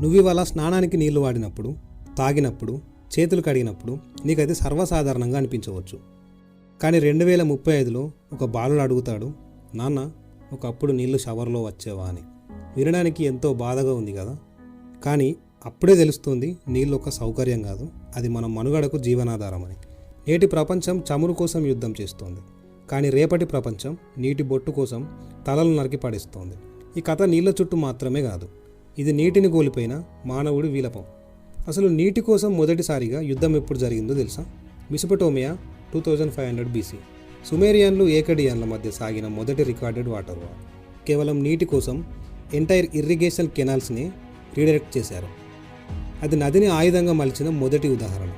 నువ్వు ఇవాళ స్నానానికి నీళ్ళు వాడినప్పుడు తాగినప్పుడు చేతులు కడిగినప్పుడు నీకైతే సర్వసాధారణంగా అనిపించవచ్చు. కానీ రెండు వేల ముప్పై ఐదులో ఒక బాలుడు అడుగుతాడు నాన్న ఒకప్పుడు నీళ్ళు షవర్లో వచ్చేవా అని. వినడానికి ఎంతో బాధగా ఉంది కదా. కానీ అప్పుడే తెలుస్తుంది నీళ్ళు ఒక సౌకర్యం కాదు అది మన మనుగడకు జీవనాధారం అని. నేటి ప్రపంచం చమురు కోసం యుద్ధం చేస్తోంది. కానీ రేపటి ప్రపంచం నీటి బొట్టు కోసం తలలు నరికి పడేస్తోంది. ఈ కథ నీళ్ళ చుట్టూ మాత్రమే కాదు. ఇది నీటిని కోల్పోయిన మానవుడి వీలపం. అసలు నీటి కోసం మొదటిసారిగా యుద్ధం ఎప్పుడు జరిగిందో తెలుసా? Mesopotamia two thousand five hundred BC సుమేరియన్లు ఏకడియన్ల మధ్య సాగిన మొదటి రికార్డెడ్ వాటర్ వార్. కేవలం నీటి కోసం ఎంటైర్ ఇర్రిగేషన్ కెనాల్స్ని రీడైరెక్ట్ చేశారు. అది నదిని ఆయుధంగా మలిచిన మొదటి ఉదాహరణ.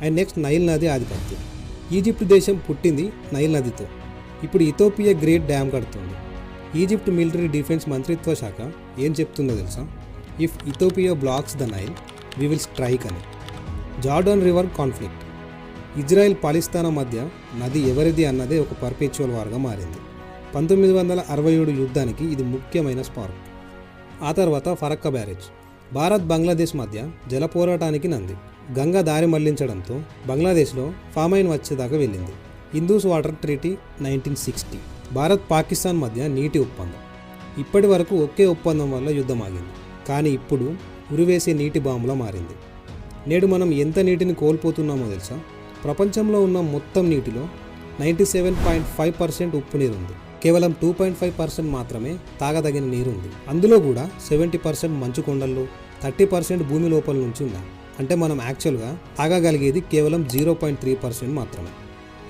అండ్ నెక్స్ట్ నైల్ నది ఆధిపత్యం. ఈజిప్ట్ దేశం పుట్టింది నైల్ నదితో. ఇప్పుడు ఇథోపియా గ్రేట్ డ్యామ్ కడుతుంది. ఈజిప్ట్ మిలిటరీ డిఫెన్స్ మంత్రిత్వ శాఖ ఏం చెప్తుందో తెలుసా? If Ethiopia blocks the Nile we will strike అని. Jordan river conflict Israel Palestine మధ్య నది ఎవరిది అన్నదే ఒక పర్పేచువల్ వార్గా మారింది. పంతొమ్మిది వందల అరవై ఏడు యుద్ధానికి ఇది ముఖ్యమైన స్పార్క్ ఆ తర్వాత ఫరక్క బ్యారేజ్. భారత్ బంగ్లాదేశ్ మధ్య జల పోరాటానికి నంది. గంగా దారి మళ్ళించడంతో బంగ్లాదేశ్లో ఫామైన్ వచ్చేదాకా వెళ్ళింది. Indus water treaty nineteen sixty Bharat Pakistan మధ్య నీటి ఒప్పందం. ఇప్పటి వరకు ఒకే ఒప్పందం వల్ల యుద్ధం ఆగింది కానీ ఇప్పుడు ఉరివేసే నీటి బాంబులా మారింది. నేడు మనం ఎంత నీటిని కోల్పోతున్నామో తెలుసా? ప్రపంచంలో ఉన్న మొత్తం నీటిలో ninety seven point five percent ఉప్పు నీరు ఉంది కేవలం టూ పాయింట్ ఫైవ్ పర్సెంట్ మాత్రమే తాగదగిన నీరు ఉంది అందులో కూడా సెవెంటీ పర్సెంట్ మంచు కొండల్లో థర్టీ పర్సెంట్ భూమి లోపల నుంచి ఉన్నాయి అంటే మనం యాక్చువల్గా తాగగలిగేది కేవలం జీరో పాయింట్ త్రీ పర్సెంట్ మాత్రమే.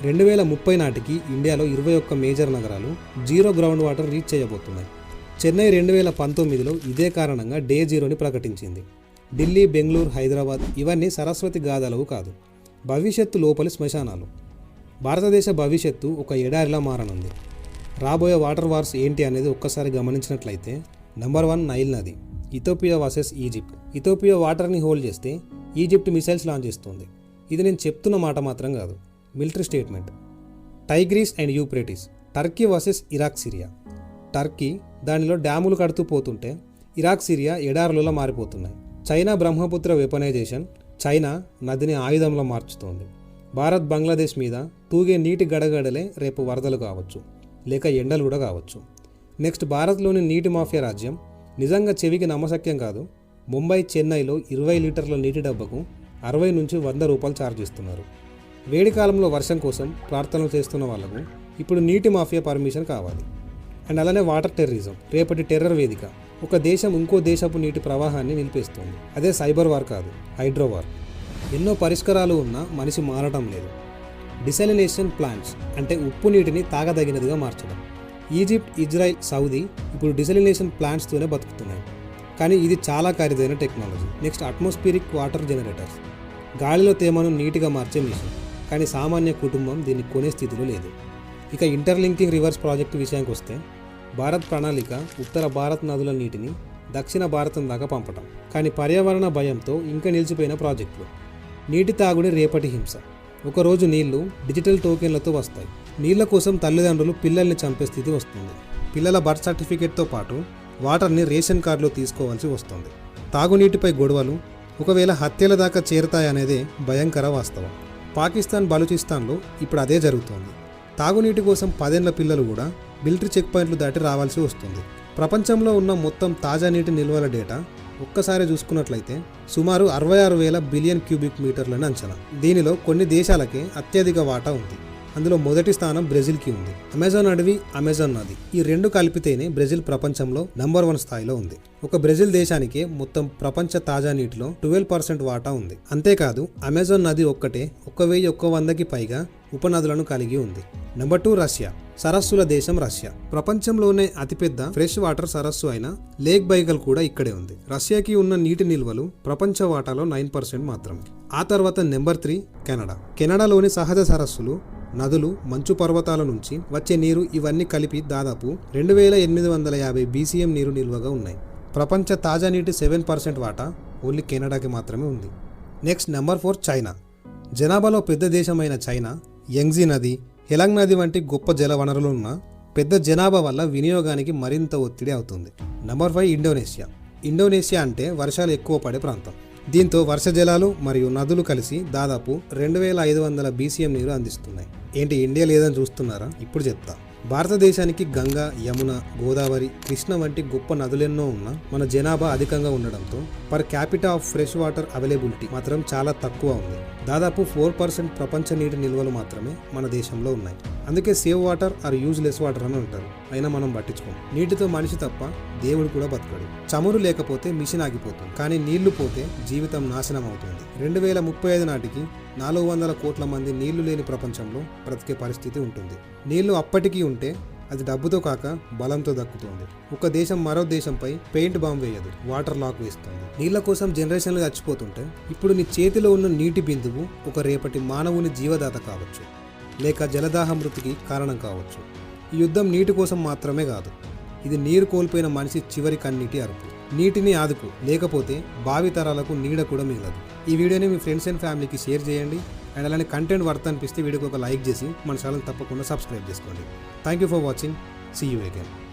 రెండు వేల ముప్పై నాటికి ఇండియాలో ఇరవై ఒక్క మేజర్ నగరాలు జీరో గ్రౌండ్ వాటర్ రీచ్ చేయబోతున్నాయి. చెన్నై రెండు వేల పంతొమ్మిదిలో ఇదే కారణంగా డే జీరోని ప్రకటించింది. ఢిల్లీ బెంగళూరు హైదరాబాద్ ఇవన్నీ సరస్వతి గాథలవు కాదు భవిష్యత్తు లోపలి శ్మశానాలు. భారతదేశ భవిష్యత్తు ఒక ఎడారిలా మారనుంది. రాబోయే వాటర్ వార్స్ ఏంటి అనేది ఒక్కసారి గమనించినట్లయితే నెంబర్ వన్ నైల్ నది ఇథోపియా వర్సెస్ ఈజిప్ట్. ఇథోపియా వాటర్ని హోల్డ్ చేస్తే ఈజిప్ట్ మిసైల్స్ లాంచ్ చేస్తుంది. ఇది నేను చెప్తున్న మాట మాత్రం కాదు. Military statement. Tigris and Euphrates. Turkey versus Iraq Syria. Turkey దానిలో డ్యాములు కడుతూ పోతుంటే ఇరాక్ సిరియా ఎడారులలో మారిపోతున్నాయి. చైనా బ్రహ్మపుత్ర వెపనైజేషన్ చైనా నదిని ఆయుధంలో మార్చుతోంది. భారత్ బంగ్లాదేశ్ మీద తూగే నీటి గడగడలే రేపు వరదలు కావచ్చు లేక ఎండలు కూడా కావచ్చు. నెక్స్ట్ భారత్లోని నీటి మాఫియా రాజ్యం నిజంగా చెవికి నమ్మశక్యం కాదు ముంబై చెన్నైలో ఇరవై లీటర్ల నీటి డబ్బకు అరవై నుంచి వంద రూపాయలు ఛార్జ్ ఇస్తున్నారు వేడి కాలంలో వర్షం కోసం ప్రార్థనలు చేస్తున్న వాళ్ళకు ఇప్పుడు నీటి మాఫియా పర్మిషన్ కావాలి. అండ్ అలానే వాటర్ టెర్రరిజం రేపటి టెర్రర్ వేదిక ఒక దేశం ఇంకో దేశపు నీటి ప్రవాహాన్ని నిలిపేస్తుంది. అదే సైబర్ వార్ కాదు హైడ్రో వార్. ఎన్నో పరిష్కారాలు ఉన్నా మనిషి మారడం లేదు. డిసలినేషన్ ప్లాంట్స్ అంటే ఉప్పు నీటిని తాగదగినదిగా మార్చడం. ఈజిప్ట్ ఇజ్రాయెల్ సౌదీ ఇప్పుడు డిసలినేషన్ ప్లాంట్స్తోనే బతుకుతున్నాయి. కానీ ఇది చాలా ఖరీదైన technology. Next atmospheric water generators. గాలిలో తేమను నీటిగా మార్చే మిషన్. కానీ సామాన్య కుటుంబం దీన్ని కొనే స్థితిలో లేదు. ఇక ఇంటర్లింకింగ్ రివర్స్ ప్రాజెక్టు విషయానికి వస్తే భారత్ ప్రణాళిక ఉత్తర భారత్ నదుల నీటిని దక్షిణ భారతం దాకా పంపటం. కానీ పర్యావరణ భయంతో ఇంకా నిలిచిపోయిన ప్రాజెక్టులు. నీటి తాగుడి రేపటి హింస. ఒకరోజు నీళ్ళు డిజిటల్ టోకెన్లతో వస్తాయి. నీళ్ళ కోసం తల్లిదండ్రులు పిల్లల్ని చంపే స్థితి వస్తుంది. పిల్లల బర్త్ సర్టిఫికేట్తో పాటు వాటర్ని రేషన్ కార్డులో తీసుకోవాల్సి వస్తుంది. తాగునీటిపై గొడవలు ఒకవేళ హత్యల దాకా చేరతాయనేదే భయంకర వాస్తవం. పాకిస్తాన్ బలూచిస్తాన్లో ఇప్పుడు అదే జరుగుతోంది. తాగునీటి కోసం పదేళ్ళ పిల్లలు కూడా మిలిటరీ చెక్ పాయింట్లు దాటి రావాల్సి వస్తుంది. ప్రపంచంలో ఉన్న మొత్తం తాజా నీటి నిల్వల డేటా ఒక్కసారి చూసుకున్నట్లయితే సుమారు అరవై ఆరు వేల బిలియన్ క్యూబిక్ మీటర్లని అంచనా. దీనిలో కొన్ని దేశాలకే అత్యధిక వాటా ఉంది. అందులో మొదటి స్థానం బ్రెజిల్కి ఉంది. అమెజాన్ అడవి అమెజాన్ నది. ఈ రెండు కలిపితేనే బ్రెజిల్ ప్రపంచంలో నంబర్ వన్ స్థాయిలో ఉంది. ఒక బ్రెజిల్ దేశానికే మొత్తం ప్రపంచ తాజా నీటిలో ట్వెల్వ్ పర్సెంట్ వాటా ఉంది. అంతేకాదు అమెజాన్ నది ఒక్కటే ఒక్క వెయ్యి ఒక్క వందకి పైగా ఉపనదులను కలిగి ఉంది. Number two Russia. సరస్సుల దేశం రష్యా. ప్రపంచంలోనే అతిపెద్ద ఫ్రెష్ వాటర్ సరస్సు అయిన లేక్ బైగల్ కూడా ఇక్కడే ఉంది. రష్యాకి ఉన్న నీటి నిల్వలు ప్రపంచ వాటాలో నైన్ పర్సెంట్ మాత్రమే ఆ తర్వాత నెంబర్ త్రీ కెనడా. కెనడాలోని సహజ సరస్సులు నదులు మంచు పర్వతాల నుంచి వచ్చే నీరు ఇవన్నీ కలిపి దాదాపు రెండు వేల ఎనిమిది వందల యాభై బీసీఎం నీరు నిల్వగా ఉన్నాయి. ప్రపంచ తాజా నీటి సెవెన్ పర్సెంట్ వాటా ఓన్లీ కెనడాకి మాత్రమే ఉంది. Next number four China. జనాభాలో పెద్ద దేశమైన చైనా యంగ్జీ నది హెలాంగ్ నది వంటి గొప్ప జల వనరులు ఉన్న పెద్ద జనాభా వల్ల వినియోగానికి మరింత ఒత్తిడి అవుతుంది. Number five Indonesia. ఇండోనేషియా అంటే వర్షాలు ఎక్కువ పడే ప్రాంతం. దీంతో వర్ష జలాలు మరియు నదులు కలిసి దాదాపు రెండు వేల ఐదు వందల బీసీఎం నీరు అందిస్తున్నాయి. ఏంటి ఇండియా లేదని చూస్తున్నారా? ఇప్పుడు చెప్తా. భారతదేశానికి గంగా యమున గోదావరి కృష్ణ వంటి గొప్ప నదులెన్నో ఉన్నా మన జనాభా అధికంగా ఉండడంతో per capita of fresh water availability మాత్రం చాలా తక్కువ ఉంది. దాదాపు ఫోర్ పర్సెంట్ ప్రపంచ నీటి నిల్వలు మాత్రమే మన దేశంలో ఉన్నాయి. అందుకే save water or useless water అని అంటారు. అయినా మనం పట్టించుకోం. నీటితో మనిషి తప్ప దేవుడు కూడా బతకడు. చమురు లేకపోతే మిషన్ ఆగిపోతుంది. కానీ నీళ్ళు పోతే జీవితం నాశనం అవుతుంది రెండు వేల ముప్పై ఐదు నాటికి నాలుగు వందల కోట్ల మంది నీళ్ళు లేని ప్రపంచంలో బ్రతికే పరిస్థితి ఉంటుంది. నీళ్ళు అప్పటికీ ఉంటే అది డబ్బుతో కాక బలంతో దక్కుతుంది. ఒక దేశం మరో దేశంపై పెయింట్ బాంబ్ వేయదు. వాటర్ లాక్ వేస్తుంది. నీళ్ళ కోసం జనరేషన్లు చచ్చిపోతుంటే ఇప్పుడు నీ చేతిలో ఉన్న నీటి బిందువు ఒక రేపటి మానవుని జీవదాత కావచ్చు. లేక జలదాహ మృతికి కారణం కావచ్చు. ఈ యుద్ధం నీటి కోసం మాత్రమే కాదు ఇది నీరు కోల్పోయిన మనిషి చివరి కన్నీటి అరుపు. నీటిని ఆదుకు లేకపోతే భావి తరాలకు నీడ కూడా మిగలదు. ఈ వీడియోని మీ ఫ్రెండ్స్ అండ్ ఫ్యామిలీకి షేర్ చేయండి. అండ్ అలానే కంటెంట్ వర్త్ అనిపిస్తే వీడియోకి ఒక లైక్ చేసి మన ఛానల్ తప్పకుండా సబ్స్క్రైబ్ చేసుకోండి. Thank you for watching see you again